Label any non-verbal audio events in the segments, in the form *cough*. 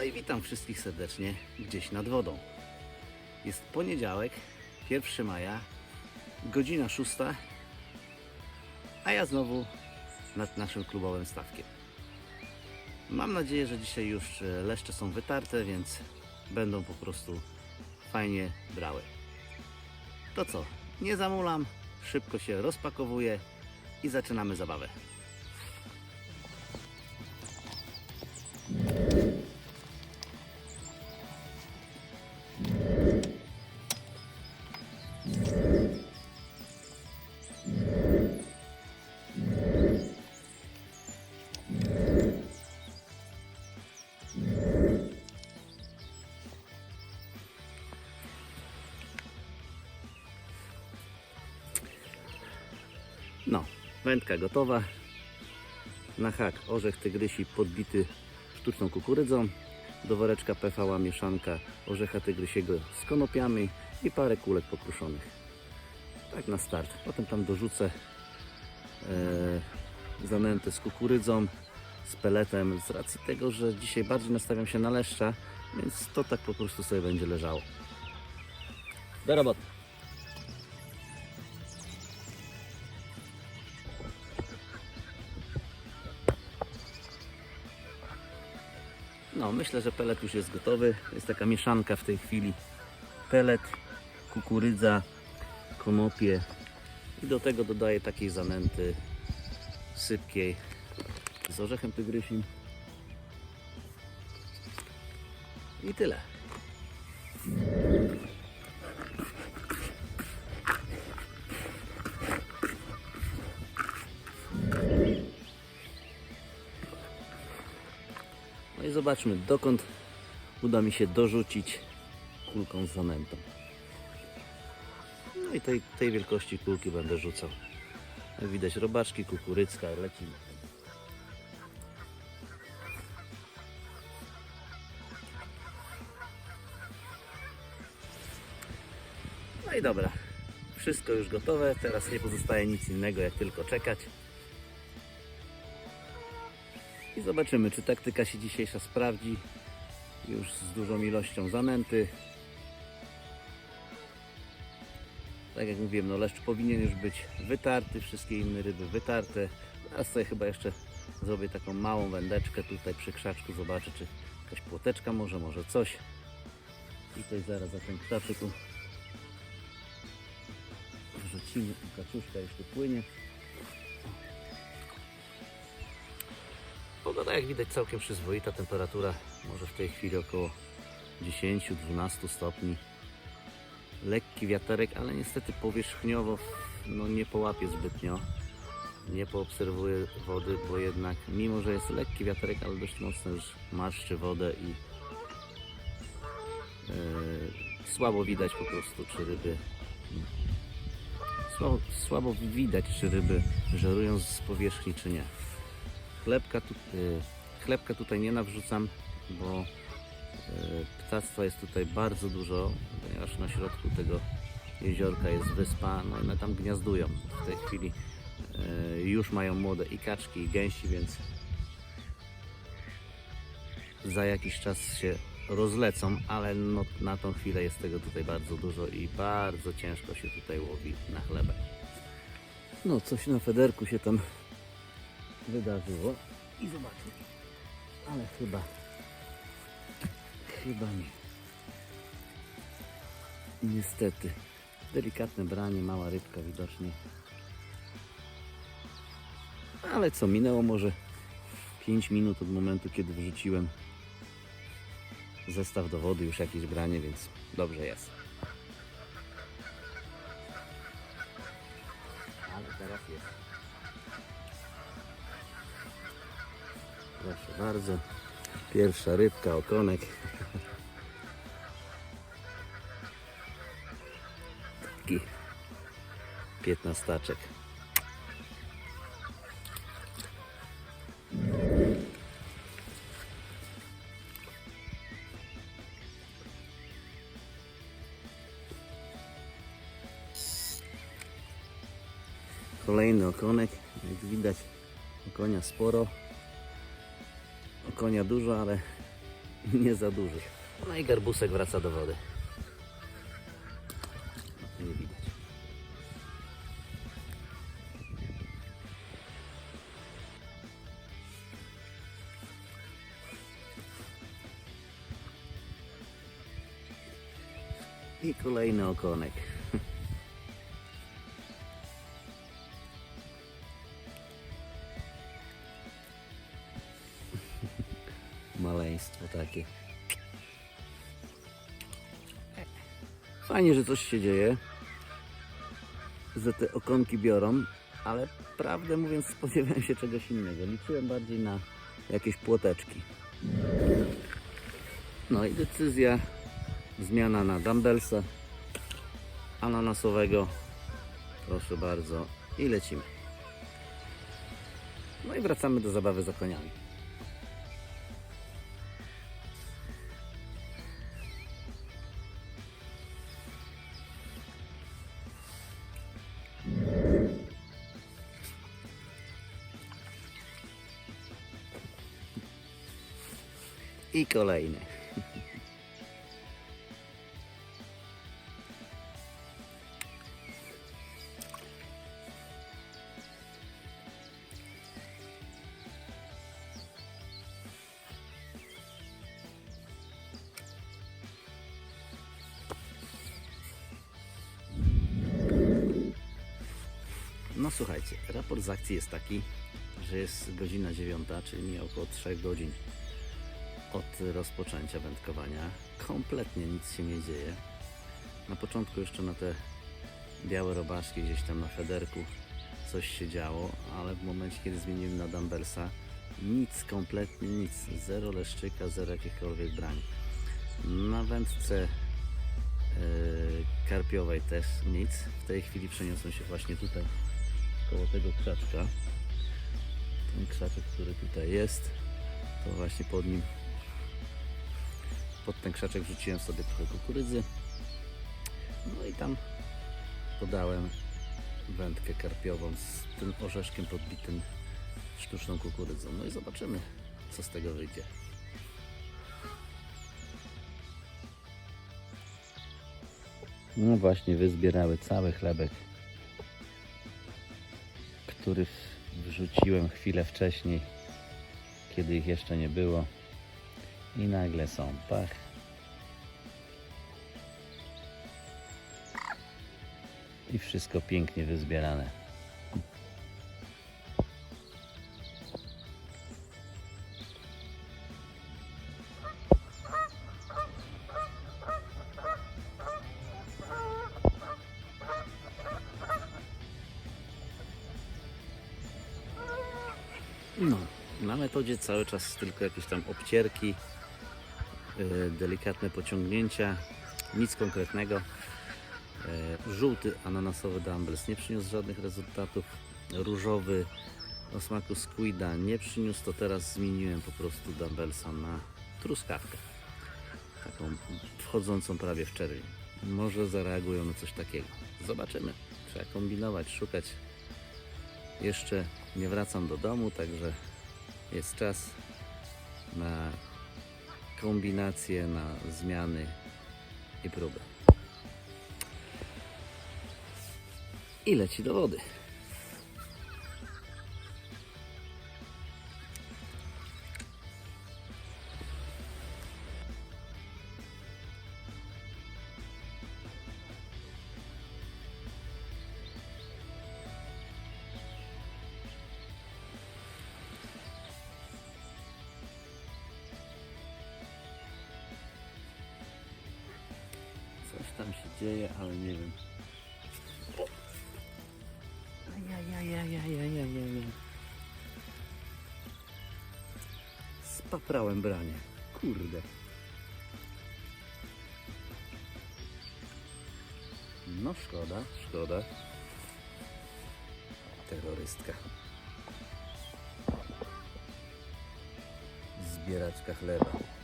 No i witam wszystkich serdecznie gdzieś nad wodą. Jest poniedziałek, 1 maja, godzina 6, a ja znowu nad naszym klubowym stawkiem. Mam nadzieję, że dzisiaj już e, leszcze są wytarte, więc będą po prostu fajnie brały. To co? Nie zamulam, szybko się rozpakowuję i zaczynamy zabawę. Wędka gotowa. Na hak orzech tygrysi podbity sztuczną kukurydzą. Do woreczka PVA mieszanka orzecha tygrysiego z konopiami i parę kulek pokruszonych. Tak na start. Potem tam dorzucę e, z kukurydzą, z peletem. Z racji tego, że dzisiaj bardziej nastawiam się na leszcza, więc to tak po prostu sobie będzie leżało. Do roboty. Myślę, że pelet już jest gotowy. Jest taka mieszanka w tej chwili. Pelet, kukurydza, konopie i do tego dodaję takiej zanęty sypkiej z orzechem tygrysim. I tyle. Zobaczmy, dokąd uda mi się dorzucić kulką z zanętą. No i tej, tej wielkości kulki będę rzucał. Jak widać robaczki, kukurycka, leci. No i dobra, wszystko już gotowe. Teraz nie pozostaje nic innego jak tylko czekać. I zobaczymy, czy taktyka się dzisiejsza sprawdzi. Już z dużą ilością zanęty. Tak jak mówiłem, no leszcz powinien już być wytarty, wszystkie inne ryby wytarte. Teraz sobie chyba jeszcze zrobię taką małą wędeczkę tutaj przy krzaczku. Zobaczę, czy jakaś płoteczka może, może coś. I tutaj zaraz za ten krzaczek wrzucimy. Kaczuszka tu płynie. Pogoda jak widać całkiem przyzwoita, temperatura może w tej chwili około 10-12 stopni. Lekki wiaterek, ale niestety powierzchniowo no, nie połapie zbytnio. Nie poobserwuję wody, bo jednak mimo, że jest lekki wiaterek, ale dość mocno już marszczy wodę i e, słabo widać po prostu, czy ryby słabo, słabo widać, czy ryby żerują z powierzchni, czy nie. Chlebka, tu, y, chlebka tutaj nie nawrzucam, bo y, ptactwa jest tutaj bardzo dużo, ponieważ na środku tego jeziorka jest wyspa, no i one tam gniazdują. W tej chwili y, już mają młode i kaczki, i gęsi, więc za jakiś czas się rozlecą, ale no, na tą chwilę jest tego tutaj bardzo dużo i bardzo ciężko się tutaj łowi na chlebek. No coś na federku się tam wydarzyło i zobaczmy. Ale chyba chyba nie. Niestety. Delikatne branie, mała rybka widocznie. Ale co, minęło może 5 minut od momentu, kiedy wrzuciłem zestaw do wody, już jakieś branie, więc dobrze jest. Bardzo. Pierwsza rybka, okonek. Taki piętnastaczek. Kolejny okonek. Jak widać, okonia sporo. Konia dużo, ale *laughs* nie za duży. No i garbusek wraca do wody. Nie widać. I kolejny okonek. Fajnie, że coś się dzieje, że te okonki biorą, ale prawdę mówiąc spodziewałem się czegoś innego. Liczyłem bardziej na jakieś płoteczki. No i decyzja, zmiana na dumbbellsa ananasowego. Proszę bardzo i lecimy. No i wracamy do zabawy za koniami. I kolejny. No słuchajcie, raport z akcji jest taki, że jest godzina dziewiąta, czyli około 3 godzin od rozpoczęcia wędkowania. Kompletnie nic się nie dzieje. Na początku jeszcze na te białe robaczki gdzieś tam na federku coś się działo, ale w momencie kiedy zmieniłem na dumbbellsa nic, kompletnie nic. Zero leszczyka, zero jakichkolwiek brań. Na wędce yy, karpiowej też nic. W tej chwili przeniosłem się właśnie tutaj koło tego krzaczka. Ten krzaczek, który tutaj jest, to właśnie pod nim pod ten krzaczek wrzuciłem sobie trochę kukurydzy. No i tam podałem wędkę karpiową z tym orzeszkiem podbitym sztuczną kukurydzą. No i zobaczymy, co z tego wyjdzie. No właśnie, wyzbierały cały chlebek, który wrzuciłem chwilę wcześniej, kiedy ich jeszcze nie było. I nagle są pach. I wszystko pięknie wyzbierane. No, na metodzie cały czas tylko jakieś tam obcierki, delikatne pociągnięcia, nic konkretnego. Yy, żółty ananasowy dumbbells nie przyniósł żadnych rezultatów. Różowy o smaku squida nie przyniósł, to teraz zmieniłem po prostu dumbbellsa na truskawkę. Taką wchodzącą prawie w czerwień. Może zareagują na coś takiego. Zobaczymy. Trzeba kombinować, szukać jeszcze nie wracam do domu, także jest czas na kombinacje, na zmiany i próby. I leci do wody. Tam się dzieje, ale nie wiem. Ajajajajajajajajaj. Spaprałem branie. Kurde. No szkoda, szkoda. Terrorystka. Zbieraczka chleba.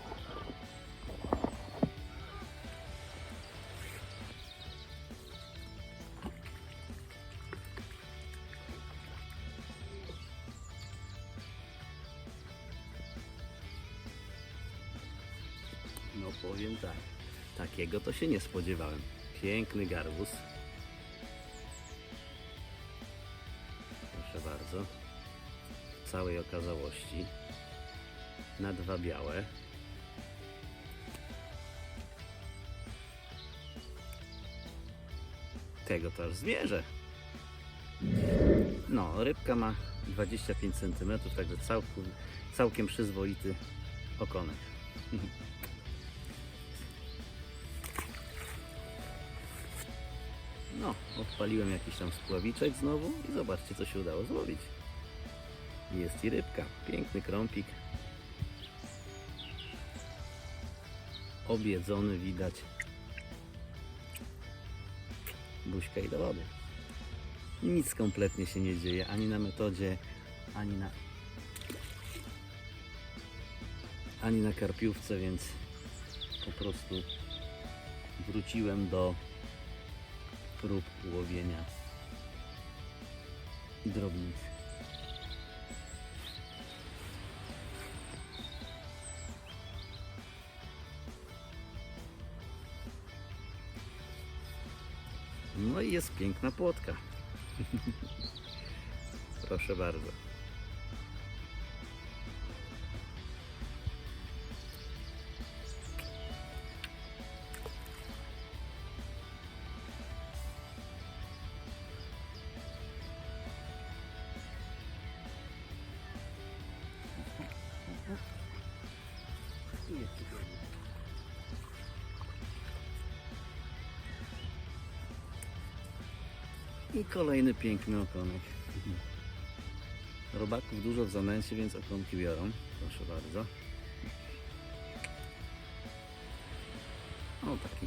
Takiego to się nie spodziewałem. Piękny garbus. Proszę bardzo. W całej okazałości. Na dwa białe. Tego to aż zmierzę. No, rybka ma 25 cm, także całkiem, całkiem przyzwoity okonek. *laughs* No, odpaliłem jakiś tam spławiczek znowu i zobaczcie co się udało złowić. Jest i rybka, piękny krąpik. Objedzony widać. Buźka i do wody. Nic kompletnie się nie dzieje, ani na metodzie, ani na ani na karpiówce, więc po prostu wróciłem do prób łowienia drobnic. No i jest piękna płotka. *laughs* Proszę bardzo. I kolejny piękny okonek. Robaków dużo w zanęcie, więc okonki biorą. Proszę bardzo. O, taki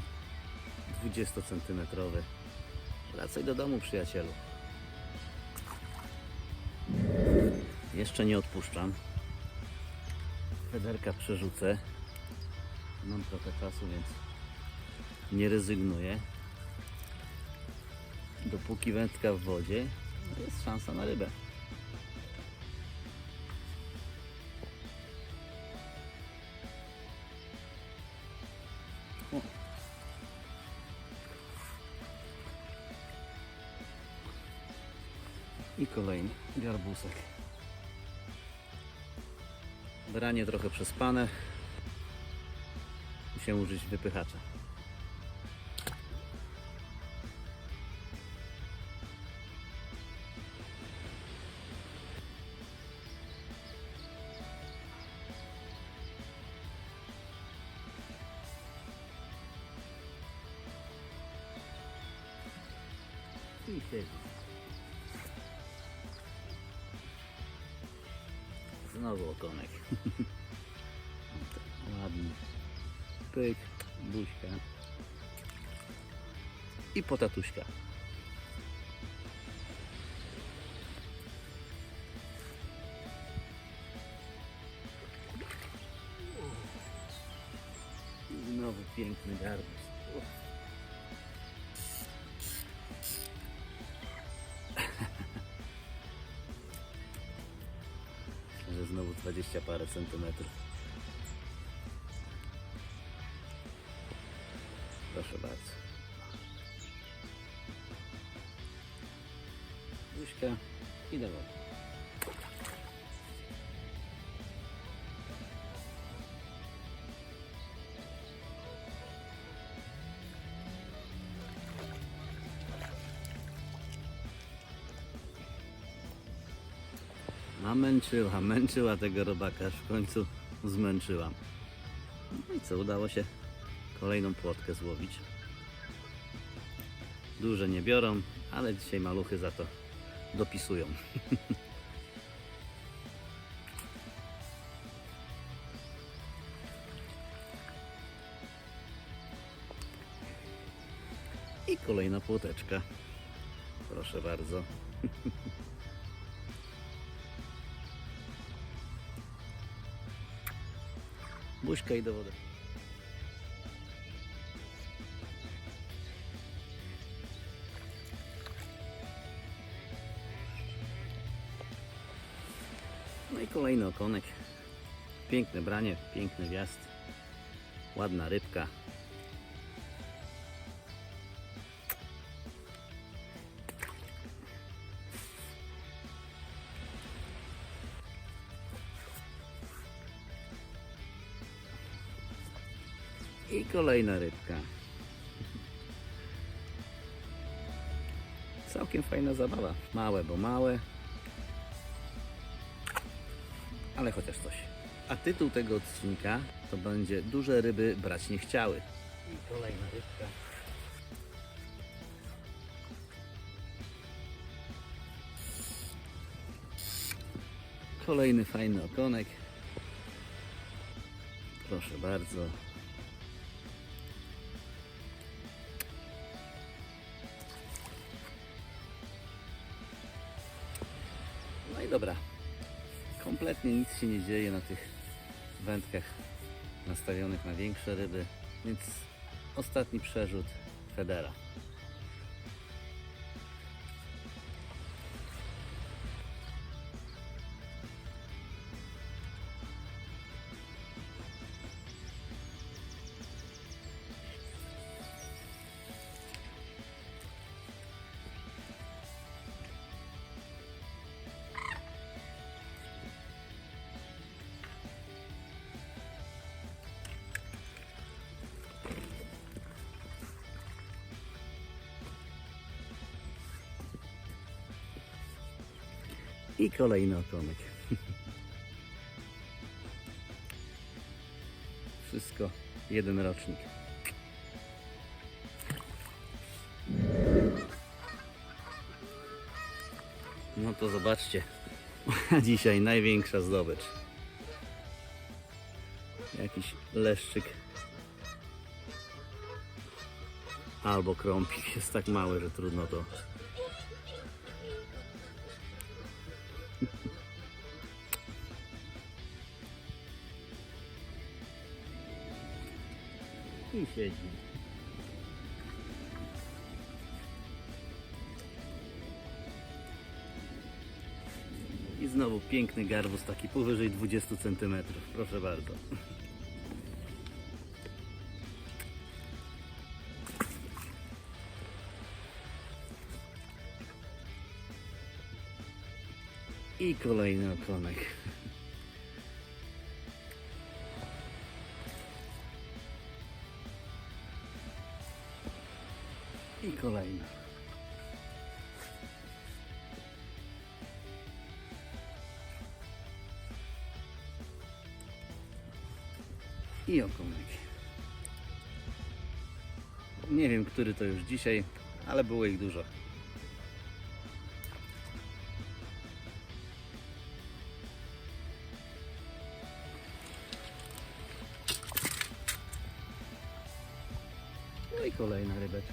20 centymetrowy. Wracaj do domu, przyjacielu. Jeszcze nie odpuszczam. Federka przerzucę. Mam trochę czasu, więc nie rezygnuję. Dopóki wędka w wodzie, jest szansa na rybę. I kolejny garbusek. Branie trochę przespane. Musiałem użyć wypychacza. I siedzi. Znowu okonek. *laughs* Ładny. Pyk, buźka. I potatuśka. Znowu piękny garbus. 20 parę centymetrów. Proszę bardzo. A męczyła, męczyła tego robaka, aż w końcu zmęczyłam. No i co, udało się kolejną płotkę złowić. Duże nie biorą, ale dzisiaj maluchy za to dopisują. *laughs* I kolejna płoteczka. Proszę bardzo. *laughs* Buźka i do wody. No i kolejny okonek. Piękne branie, piękny wjazd. Ładna rybka. Kolejna rybka. Całkiem fajna zabawa. Małe, bo małe. Ale chociaż coś. A tytuł tego odcinka to będzie Duże ryby brać nie chciały. I kolejna rybka. Kolejny fajny okonek. Proszę bardzo. Dobra. Kompletnie nic się nie dzieje na tych wędkach nastawionych na większe ryby, więc ostatni przerzut Federa. I kolejny okonek. *laughs* Wszystko jeden rocznik. No to zobaczcie. *laughs* Dzisiaj największa zdobycz. Jakiś leszczyk. Albo krąpik jest tak mały, że trudno to I siedzi. I znowu piękny garbus, taki powyżej 20 cm. Proszę bardzo. I kolejny okonek. I kolejna. I okonek. Nie wiem, który to już dzisiaj, ale było ich dużo.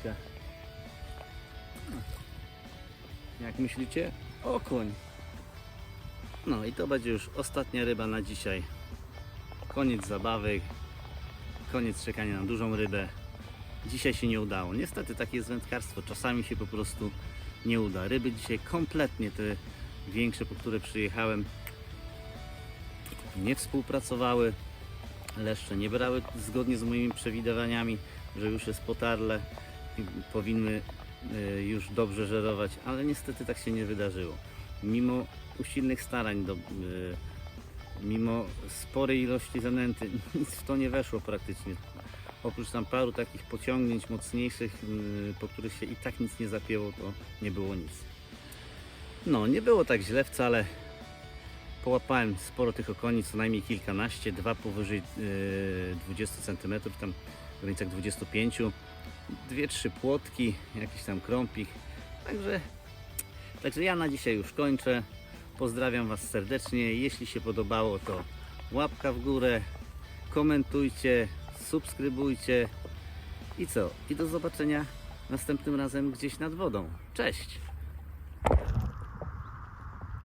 Kolejna rybeczka. Jak myślicie? Okoń. No i to będzie już ostatnia ryba na dzisiaj. Koniec zabawy. Koniec czekania na dużą rybę. Dzisiaj się nie udało. Niestety takie jest wędkarstwo. Czasami się po prostu nie uda. Ryby dzisiaj kompletnie te większe, po które przyjechałem, nie współpracowały. Leszcze nie brały zgodnie z moimi przewidywaniami, że już jest potarle powinny y, już dobrze żerować, ale niestety tak się nie wydarzyło. Mimo usilnych starań, do, y, mimo sporej ilości zanęty, *laughs* nic w to nie weszło praktycznie. Oprócz tam paru takich pociągnięć mocniejszych, po których się i tak nic nie zapięło, to nie było nic. No, nie było tak źle wcale. Połapałem sporo tych okoni, co najmniej kilkanaście, dwa powyżej y, 20 cm, tam w granicach 25, dwie, trzy płotki, jakiś tam krąpik. Także, także ja na dzisiaj już kończę. Pozdrawiam Was serdecznie. Jeśli się podobało, to łapka w górę, komentujcie, subskrybujcie i co? I do zobaczenia następnym razem gdzieś nad wodą. Cześć!